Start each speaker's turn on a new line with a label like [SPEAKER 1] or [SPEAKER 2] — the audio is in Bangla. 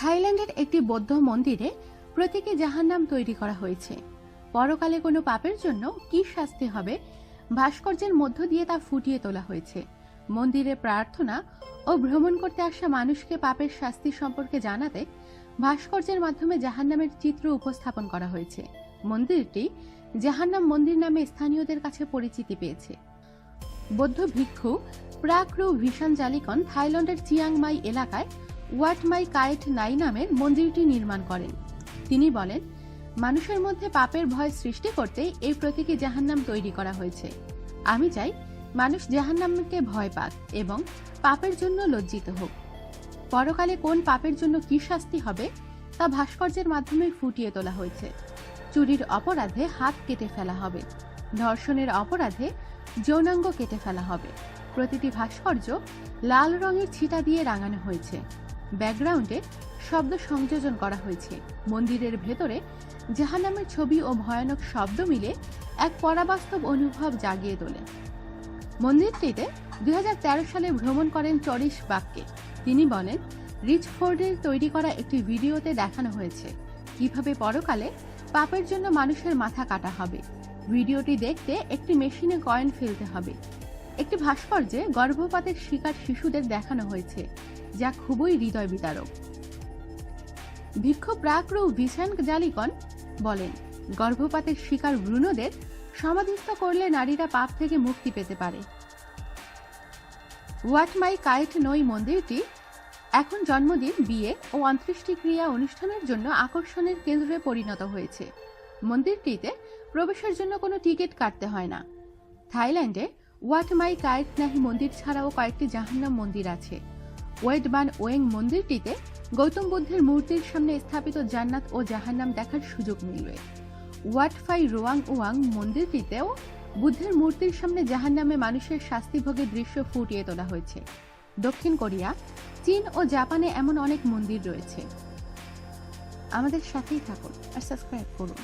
[SPEAKER 1] থাইল্যান্ডের একটি বৌদ্ধ মন্দিরে প্রতীকী জাহান্নাম তৈরি করা হয়েছে। পরকালে কোনো পাপের জন্য কি শাস্তি হবে? ভাস্কর্যের মধ্য দিয়ে তা ফুটিয়ে তোলা হয়েছে। মন্দিরে প্রার্থনা ও ভ্রমণ করতে আসা মানুষকে পাপের শাস্তি সম্পর্কে জানাতে ভাস্কর্যের মাধ্যমে জাহান্নামের চিত্র উপস্থাপন করা হয়েছে। মন্দিরটি জাহান্নাম মন্দির নামে স্থানীয়দের কাছে পরিচিতি পেয়েছে। বৌদ্ধ ভিক্ষু প্রাক্রু ভিশান জালিকন থাইল্যান্ডের চিয়াংমাই এলাকায় ওয়াটমাই কায়েট নাই নামের মন্দিরটি নির্মাণ করেন। তিনি বলেন, মানুষের মধ্যে পাপের ভয় সৃষ্টি করতে এই প্রতীকী জাহান্নাম তৈরি করা হয়েছে। আমি চাই মানুষ জাহান্নামকে ভয় পাক এবং পাপের জন্য লজ্জিত হোক। পরকালে কোন পাপের জন্য কি শাস্তি হবে তা ভাস্কর্যের মাধ্যমে ফুটিয়ে তোলা হয়েছে। চুরির অপরাধে হাত কেটে ফেলা হবে। ধর্ষণের অপরাধে যৌনাঙ্গ কেটে ফেলা হবে। প্রতিটি ভাস্কর্য লাল রঙের ছিটা দিয়ে রাঙানো হয়েছে। ব্যাকগ্রাউন্ডে শব্দ সংযোজন করা হয়েছে। মন্দিরের ভেতরে জাহান্নামের ছবি ও ভয়ানক শব্দ মিলে এক পরাবাস্তব অনুভব জাগিয়ে তোলে। মন্দিরটিতে দুই সালে ভ্রমণ করেন চরিশ বাক্যে। তিনি বলেন রিচফোর্ডের তৈরি করা একটি ভিডিওতে দেখানো হয়েছে। কীভাবে পরকালে পাপের জন্য মানুষের মাথা কাটা হবে? ভিডিওটি দেখতে একটি মেশিনে কয়েন ফেলতে হবে। একটি ভাস্কর্যে গর্ভপাতের শিকার শিশুদের দেখানো হয়েছে, যা খুবই হৃদয় বিতারক ভিক্ষ প্রাক্রু ভিসান জালিকন বলেন, গর্ভপাতের শিকার ভ্রূণদের সমাধিস্থ করলে নারীরা পাপ থেকে মুক্তি পেতে পারে। ওয়াটমাই কায়েট নই মন্দিরটি এখন জন্মদিন, বিয়ে ও অন্ত্যেষ্টিক্রিয়া অনুষ্ঠানের জন্য আকর্ষণের কেন্দ্রে পরিণত হয়েছে। মন্দিরটিতে প্রবেশের জন্য কোনো টিকিট কাটতে হয় না। থাইল্যান্ডে ওয়াটমাই কায়েট নাহি মন্দির ছাড়াও কয়েকটি জাহান্নাম মন্দির আছে। ওয়েডবান ওয়েং মন্দিরটিতে গৌতম বুদ্ধের মূর্তির সামনে স্থাপিত জান্নাত ও জাহান্নাম দেখার সুযোগ মিলবে। ওয়াটফাই রোয়াং ওয়াং মন্দিরটিতেও বুদ্ধের মূর্তির সামনে জাহান্নামে মানুষের শাস্তিভোগের দৃশ্য ফুটিয়ে তোলা হয়েছে। দক্ষিণ কোরিয়া, চীন ও জাপানে এমন অনেক মন্দির রয়েছে। আমাদের সাথেই থাকুন আর সাবস্ক্রাইব করুন।